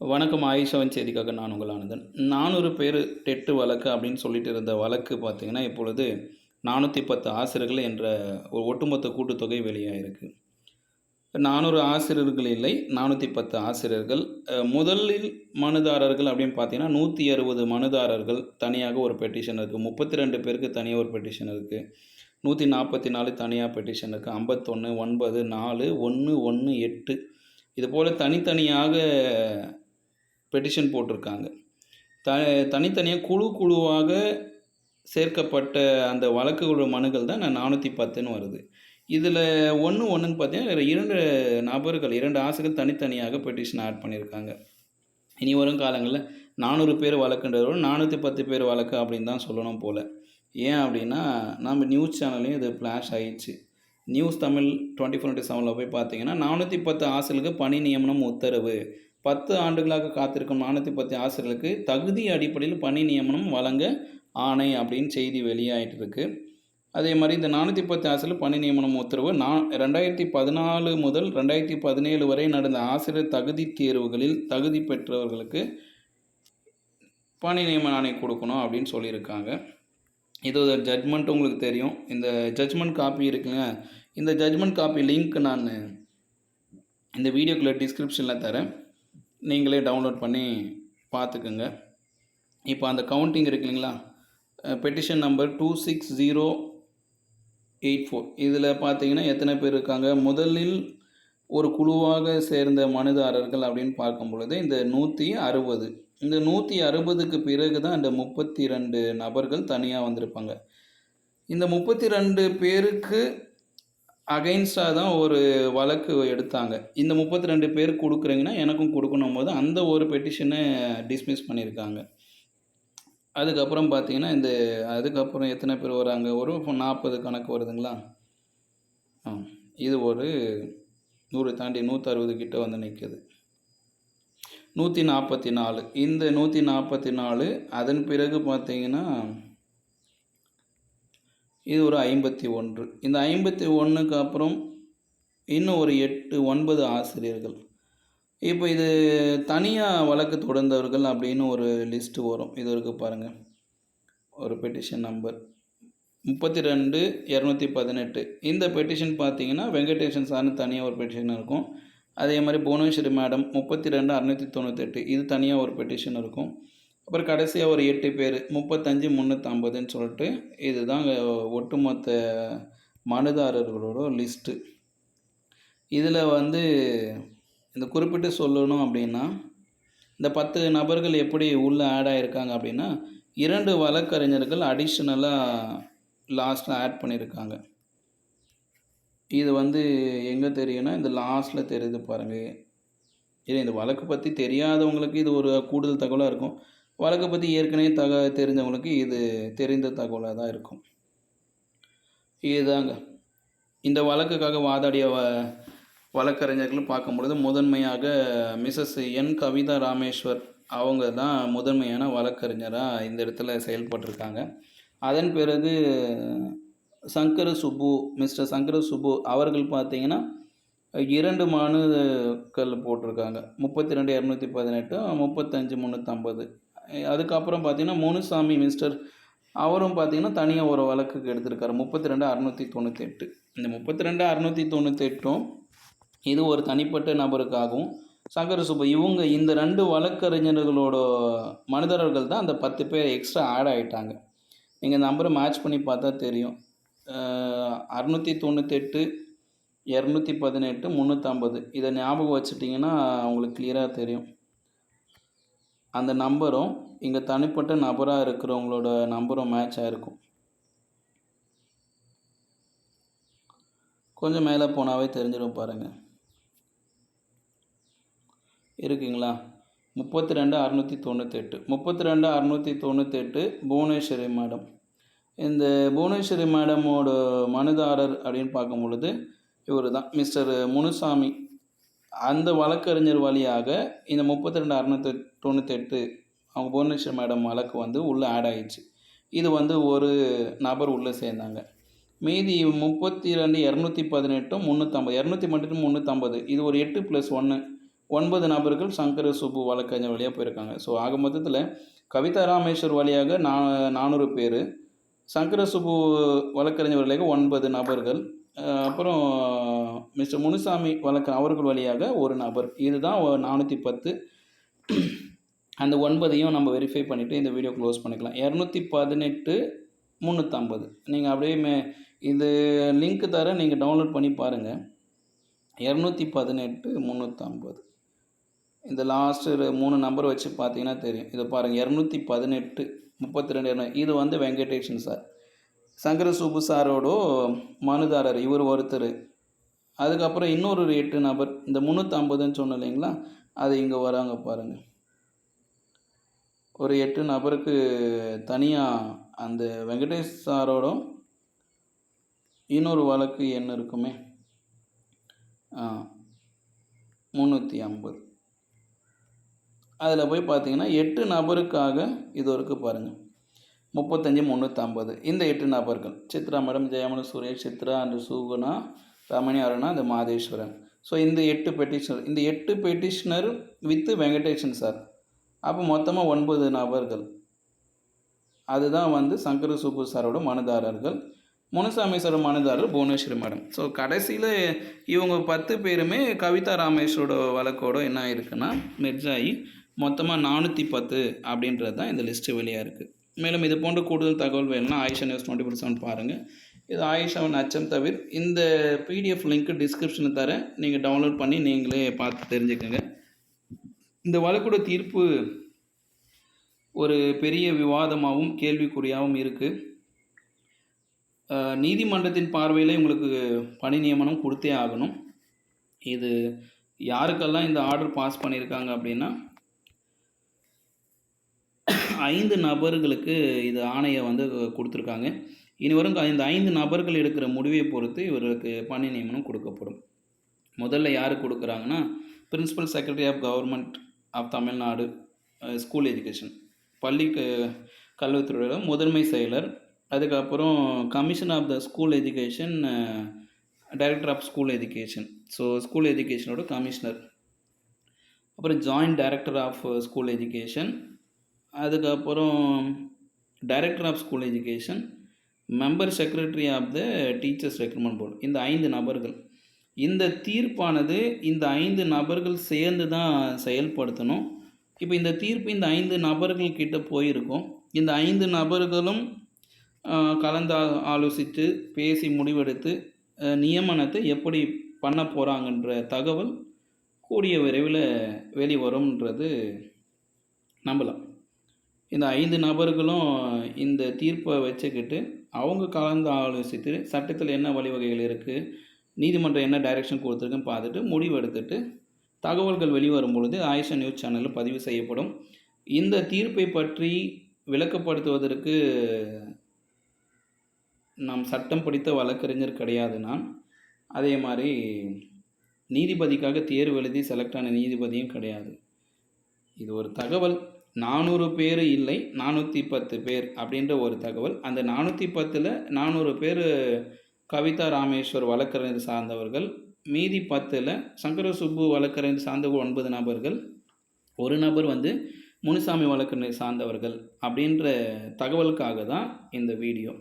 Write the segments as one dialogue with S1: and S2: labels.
S1: வணக்கம் ஆயுஷவன் செய்திக்காக நான் உங்கள் ஆனந்தன். நானூறு பேர் டெட்டு வழக்கு அப்படின்னு சொல்லிட்டு இருந்த வழக்கு பார்த்தீங்கன்னா இப்பொழுது நானூற்றி பத்து ஆசிரியர்கள் என்ற ஒரு ஒட்டுமொத்த கூட்டுத்தொகை வெளியாகிருக்கு நானூறு ஆசிரியர்கள் இல்லை நானூற்றி பத்து ஆசிரியர்கள். முதலில் மனுதாரர்கள் அப்படின்னு பார்த்தீங்கன்னா நூற்றி அறுபது மனுதாரர்கள் தனியாக ஒரு பெட்டிஷன் இருக்குது முப்பத்தி ரெண்டு பேருக்கு தனியாக ஒரு பெட்டிஷன் இருக்குது நூற்றி நாற்பத்தி நாலு தனியாக பெட்டிஷன் இருக்குது ஐம்பத்தொன்று ஒன்பது நாலு ஒன்று ஒன்று எட்டு. இது போல் தனித்தனியாக பெட்டிஷன் போட்டிருக்காங்க. த தனித்தனியாக குழு குழுவாக சேர்க்கப்பட்ட அந்த வழக்குகளோட மனுக்கள் தான் நான் நானூற்றி பத்துன்னு வருது. இதில் ஒன்று ஒன்றுன்னு பார்த்தீங்கன்னா இரண்டு நபர்கள் இரண்டு ஆசைகள் தனித்தனியாக பெட்டிஷன் ஆட் பண்ணியிருக்காங்க. இனி வரும் காலங்களில் நானூறு பேர் வழக்குன்றதோட நானூற்றி பத்து பேர் வழக்கு அப்படின்னு தான் சொல்லணும் போல். ஏன் அப்படின்னா நம்ம நியூஸ் சேனல்லையும் இது ஃப்ளாஷ் ஆயிடுச்சு. நியூஸ் தமிழ் டுவெண்ட்டி ஃபோர் செவனில் போய் பார்த்தீங்கன்னா நானூற்றி பத்து ஆசிரியர்களுக்கு பணி நியமனம் உத்தரவு. பத்து ஆண்டுகளாக காத்திருக்கும் நானூற்றி பத்து ஆசிரியர்களுக்கு தகுதி அடிப்படையில் பணி நியமனம் வழங்க ஆணை அப்படின்னு செய்தி வெளியாகிட்டு இருக்கு அதே மாதிரி இந்த நானூற்றி பத்து ஆசிரியர் பணி நியமனம் உத்தரவு நான் ரெண்டாயிரத்தி பதினாலு முதல் ரெண்டாயிரத்தி பதினேழு வரை நடந்த ஆசிரியர் தகுதி தேர்வுகளில் தகுதி பெற்றவர்களுக்கு பணி நியமன ஆணை கொடுக்கணும் அப்படின்னு சொல்லியிருக்காங்க. இது ஒரு ஜட்மெண்ட் உங்களுக்கு தெரியும். இந்த ஜட்ஜ்மெண்ட் காப்பி இருக்குங்க இந்த ஜட்ஜ்மெண்ட் காப்பி லிங்க் நான் இந்த வீடியோக்குள்ளே டிஸ்கிரிப்ஷனில் தரேன். நீங்களே டவுன்லோட் பண்ணி பார்த்துக்குங்க. இப்போ அந்த கவுண்டிங் இருக்கு இல்லைங்களா? Petition number two six zero eight four இதில் பார்த்தீங்கன்னா எத்தனை பேர் இருக்காங்க? முதலில் ஒரு குழுவாக சேர்ந்த மனுதாரர்கள் அப்படின்னு பார்க்கும் பொழுது இந்த நூற்றி அறுபது. இந்த நூற்றி அறுபதுக்கு பிறகு தான் இந்த முப்பத்தி ரெண்டு நபர்கள் தனியாக வந்திருப்பாங்க. இந்த முப்பத்தி ரெண்டு பேருக்கு அகைன்ஸ்டாக தான் ஒரு வழக்கு எடுத்தாங்க. இந்த முப்பத்தி ரெண்டு பேர் கொடுக்குறீங்கன்னா எனக்கும் கொடுக்கணும் போது அந்த ஒரு பெட்டிஷனை டிஸ்மிஸ் பண்ணியிருக்காங்க. அதுக்கப்புறம் பார்த்தீங்கன்னா இந்த அதுக்கப்புறம் எத்தனை பேர் வராங்க? ஒரு நாற்பது கணக்கு வருதுங்களா? ஆ இது ஒரு நூறு தாண்டி நூற்றறுபது கிட்ட வந்து நிற்குது நூற்றி நாற்பத்தி நாலு. இந்த நூற்றி நாற்பத்தி நாலு அதன் பிறகு பார்த்தீங்கன்னா இது ஒரு ஐம்பத்தி ஒன்று. இந்த ஐம்பத்தி ஒன்றுக்கு அப்புறம் இன்னும் ஒரு எட்டு ஒன்பது ஆசிரியர்கள். இப்போ இது தனியாக வழக்கு தொடர்ந்தவர்கள் அப்படின்னு ஒரு லிஸ்ட்டு வரும். இது இருக்கு பாருங்கள் ஒரு பெட்டிஷன் நம்பர் முப்பத்தி ரெண்டு இரநூத்தி பதினெட்டு. இந்த பெட்டிஷன் பார்த்தீங்கன்னா வெங்கடேஷன் சார்னு தனியாக ஒரு பெட்டிஷன் இருக்கும். அதே மாதிரி புவனேஸ்வரி மேடம் முப்பத்தி ரெண்டு அறநூற்றி தொண்ணூத்தெட்டு. இது தனியாக ஒரு பெட்டிஷன் இருக்கும். அப்புறம் கடைசியாக ஒரு எட்டு பேர் முப்பத்தஞ்சு முந்நூற்றம்பதுன்னு சொல்லிட்டு இதுதாங்க ஒட்டுமொத்த மனுதாரர்களோட லிஸ்ட்டு இதில் வந்து இந்த குறிப்பிட்டு சொல்லணும் அப்படின்னா இந்த பத்து நபர்கள் எப்படி உள்ளே ஆட் ஆகிருக்காங்க அப்படின்னா இரண்டு வழக்கறிஞர்கள் அடிஷ்னலாக லாஸ்ட்டில் ஆட் பண்ணியிருக்காங்க இது வந்து எங்கே தெரியும்னா இந்த லாஸ்ட்டில் தெரியுது பாருங்கள் இது இந்த வழக்கு பற்றி தெரியாதவங்களுக்கு இது ஒரு கூடுதல் தகவலாக இருக்கும். வழக்கை பற்றி ஏற்கனவே தக தெரிஞ்சவங்களுக்கு இது தெரிந்த தகவலாக தான் இருக்கும். இதுதாங்க. இந்த வழக்குக்காக வாதாடிய வ வழக்கறிஞர்கள் பார்க்கும் பொழுது முதன்மையாக மிஸ்ஸஸ் என். கவிதா ராமேஸ்வர் அவங்க தான் முதன்மையான வழக்கறிஞராக இந்த இடத்துல செயல்பட்டிருக்காங்க. அதன் பிறகு சங்கர சுப்பு மிஸ்டர் சங்கர சுப்பு அவர்கள் பார்த்தீங்கன்னா இரண்டு மனுக்கள் போட்டிருக்காங்க. முப்பத்தி ரெண்டு இரநூத்தி பதினெட்டு முப்பத்தஞ்சு முந்நூற்றம்பது அதுக்கப்புறம் பார்த்தீங்கன்னா முனுசாமி மிஸ்டர் அவரும் பார்த்தீங்கன்னா தனியாக ஒரு வழக்குக்கு எடுத்திருக்காரு. முப்பத்தி ரெண்டு அறநூற்றி தொண்ணூற்றி எட்டு இந்த முப்பத்தி ரெண்டு அறநூற்றி தொண்ணூற்றி எட்டும் இது ஒரு தனிப்பட்ட நபருக்காகவும் சங்கர சுப்பு இவங்க இந்த ரெண்டு வழக்கறிஞர்களோட மனிதர்கள் தான் அந்த பத்து பேர் எக்ஸ்ட்ரா ஆட் ஆகிட்டாங்க நீங்கள் நம்பரை மேட்ச் பண்ணி பார்த்தா தெரியும். அறநூற்றி தொண்ணூத்தெட்டு இரநூத்தி பதினெட்டு முந்நூற்றம்பது இதை ஞாபகம் வச்சுட்டிங்கன்னா உங்களுக்கு கிளியராக தெரியும். அந்த நம்பரும் இங்கே தனிப்பட்ட நபராக இருக்கிறவங்களோட நம்பரும் மேட்ச் ஆகிருக்கும் கொஞ்சம் மேலே போனாவே தெரிஞ்சிடும் பாருங்கள் இருக்குங்களா? முப்பத்தி ரெண்டு அறநூற்றி தொண்ணூத்தெட்டு. முப்பத்தி ரெண்டு அறநூற்றி தொண்ணூத்தெட்டு புவனேஸ்வரி மேடம். இந்த புவனேஸ்வரி மேடமோட மனுதாரர் அப்படின்னு பார்க்கும் பொழுது இவர் தான் மிஸ்டர் முனுசாமி. அந்த வழக்கறிஞர் வழியாக இந்த முப்பத்தி ரெண்டு அறநூற்றி தொண்ணூத்தெட்டு. அவங்க புவனேஸ்வர் மேடம் வழக்கு வந்து உள்ளே ஆட் ஆயிடுச்சு. இது வந்து ஒரு நபர் உள்ளே சேர்ந்தாங்க. மீதி முப்பத்தி ரெண்டு இரநூத்தி பதினெட்டும் முந்நூற்றம்பது இரநூத்தி மட்டும் முந்நூற்றம்பது இது ஒரு எட்டு ப்ளஸ் ஒன்று ஒன்பது நபர்கள் சங்கர சுப்பு வழக்கறிஞர் வழியாக போயிருக்காங்க. ஸோ ஆக மொத்தத்தில் கவிதா ராமேஸ்வர் வழியாக நா நானூறு பேர். சங்கர சுப்பு வழக்கறிஞர் வழியாக ஒன்பது நபர்கள். அப்புறம் மிஸ்டர் முனுசாமி வழக்கு அவர்கள் வழியாக ஒரு நபர். இதுதான் நானூற்றி பத்து. அந்த ஒன்பதையும் நம்ம வெரிஃபை பண்ணிவிட்டு இந்த வீடியோ க்ளோஸ் பண்ணிக்கலாம். இரநூத்தி பதினெட்டு முந்நூற்றம்பது நீங்கள் அப்படியே மே இது லிங்க்கு தர நீங்கள் டவுன்லோட் பண்ணி பாருங்கள் இரநூத்தி பதினெட்டு முந்நூற்றம்பது இந்த லாஸ்ட்டு மூணு நம்பர் வச்சு பார்த்தீங்கன்னா தெரியும். இதை பாருங்கள் இரநூத்தி பதினெட்டு முப்பத்தி ரெண்டு இது வந்து வெங்கடேஷன் சார் சங்கர சுப்பு சாரோட மனுதாரர் இவர் ஒருத்தர். அதுக்கப்புறம் இன்னொரு எட்டு நபர் இந்த முந்நூற்றம்பதுன்னு சொன்னோம் இல்லைங்களா? அது இங்கே வராங்க பாருங்கள் ஒரு எட்டு நபருக்கு தனியாக அந்த வெங்கடேஷ் சாரோட இன்னொரு வழக்கு என்ன இருக்குமே? முந்நூற்றி ஐம்பது. அதில் போய் பார்த்தீங்கன்னா எட்டு நபருக்காக இது வரைக்கும் பாருங்கள் முப்பத்தஞ்சு முந்நூற்றம்பது இந்த எட்டு நபர்கள் சித்ரா மேடம் ஜெயமனு சுரேஷ் சித்ரா அண்டு சுகுணா ரமணி அருணா அந்த மாதேஸ்வரன். ஸோ இந்த எட்டு பெட்டிஷனர் இந்த எட்டு பெட்டிஷனர் வித்து வெங்கடேஷன் சார். அப்போ மொத்தமாக ஒன்பது நபர்கள். அதுதான் வந்து சங்கர சுப்பு சாரோட மனுதாரர்கள். முனுசாமி சாரோட மனுதாரர் புவனேஸ்வரி மேடம். ஸோ கடைசியில் இவங்க பத்து பேருமே கவிதா ராமேஸ்வரோட வழக்கோட என்ன ஆயிருக்குன்னா மெர்ஜாயி மொத்தமாக நானூற்றி பத்து அப்படின்றது தான் இந்த லிஸ்ட்டு வெளியாக இருக்குது மேலும் இது போன்ற கூடுதல் தகவல் வேணும்னா Ayesha news twenty four seven பாருங்கள் இது ஆயிஷாவின் அச்சம் தவிர இந்த பிடிஎஃப் லிங்க்கு டிஸ்கிரிப்ஷனில் தரேன். நீங்கள் டவுன்லோட் பண்ணி நீங்களே பார்த்து தெரிஞ்சுக்கோங்க. இந்த வழக்கோட தீர்ப்பு ஒரு பெரிய விவாதமாகவும் கேள்விக்குறியாகவும் இருக்குது நீதிமன்றத்தின் பார்வையில் உங்களுக்கு பணி நியமனம் கொடுத்தே ஆகணும். இது யாருக்கெல்லாம் இந்த ஆர்டர் பாஸ் பண்ணியிருக்காங்க அப்படின்னா ஐந்து நபர்களுக்கு இது ஆணையை வந்து கொடுத்துருக்காங்க. இனி வரும் இந்த ஐந்து நபர்கள் எடுக்கிற முடிவை பொறுத்து இவர்களுக்கு பணி நியமனம் கொடுக்கப்படும். முதல்ல யார் கொடுக்குறாங்கன்னா principal secretary of government of Tamil Nadu school education பள்ளி க- கல்வித்துறையோட முதன்மை செயலர். அதுக்கப்புறம் commission of the school education director of school education so school எஜுகேஷனோட commissioner அப்புறம் joint director of school education அதுக்கப்புறம் director of school education member secretary of the teachers recruitment board இந்த ஐந்து நபர்கள். இந்த தீர்ப்பானது இந்த ஐந்து நபர்கள் சேர்ந்து தான் செயல்படுத்தணும். இப்போ இந்த தீர்ப்பு இந்த ஐந்து நபர்கள் கிட்ட போயிருக்கும். இந்த ஐந்து நபர்களும் கலந்து ஆலோசித்து பேசி முடிவெடுத்து நியமனத்தை எப்படி பண்ண போகிறாங்கன்ற தகவல் கூடிய விரைவில் வெளிவரும்ன்றது நம்பலாம். இந்த ஐந்து நபர்களும் இந்த தீர்ப்பை வச்சுக்கிட்டு அவங்க கலந்து ஆலோசித்து சட்டத்தில் என்ன வழிவகைகள் இருக்குது நீதிமன்றம் என்ன டைரக்ஷன் கொடுத்துருக்குன்னு பார்த்துட்டு முடிவு எடுத்துட்டு தகவல்கள் வெளிவரும் பொழுது ஆயிஷா நியூஸ் சேனலில் பதிவு செய்யப்படும். இந்த தீர்ப்பை பற்றி விளக்கப்படுத்துவதற்கு நாம் சட்டம் படித்த வழக்கறிஞர் கிடையாது நான். அதே மாதிரி நீதிபதிக்காக தேர்வு எழுதி செலக்ட் ஆன நீதிபதியும் கிடையாது. இது ஒரு தகவல். நானூறு பேர் இல்லை நானூற்றி பத்து பேர் அப்படின்ற ஒரு தகவல். அந்த நானூற்றி பத்தில் நானூறு பேர் கவிதா ராமேஸ்வர் வழக்கறிஞர் சார்ந்தவர்கள் மீதி பத்தில் சங்கர சுப்பு வழக்கறிஞர் சார்ந்த ஒன்பது நபர்கள் ஒரு நபர் வந்து முனுசாமி வழக்கறிஞர் சார்ந்தவர்கள் அப்படின்ற தகவலுக்காக தான் இந்த வீடியோ.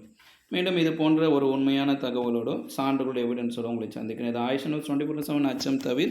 S1: மீண்டும் இது போன்ற ஒரு உண்மையான தகவலோட சான்றுகளோட எவிடன்ஸோடு உங்களை சந்திக்கிறேன். இது ஆயுஷன் டுவெண்ட்டி ஃபோர் செவன் அச்சம் தவிர